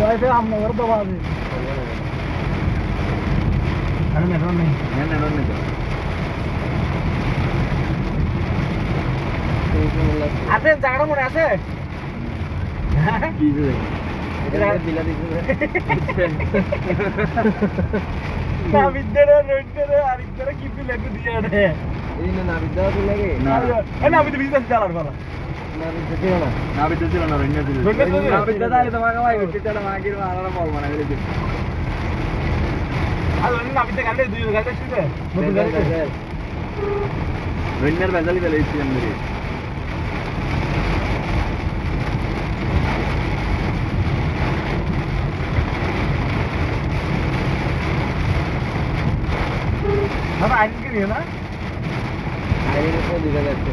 wifi हम नगर दबा दे अरे नेटवर्क नहीं है नेटवर्क नहीं আছে জায়গাটা লাগে নাবিদ্যা লাগে নাবিদ্যা চালার কথা నా బిడ్డ చూడండి రెండో చూడండి నా బిడ్డ దాని బాగా పెట్టించాడు మాకి ఆడడం పోవాలి మన వెళ్ళి రెండున్నర పెద్దలు కలిసి అందరి అడిగినా ఐదు రూపాయలు దిగలేదు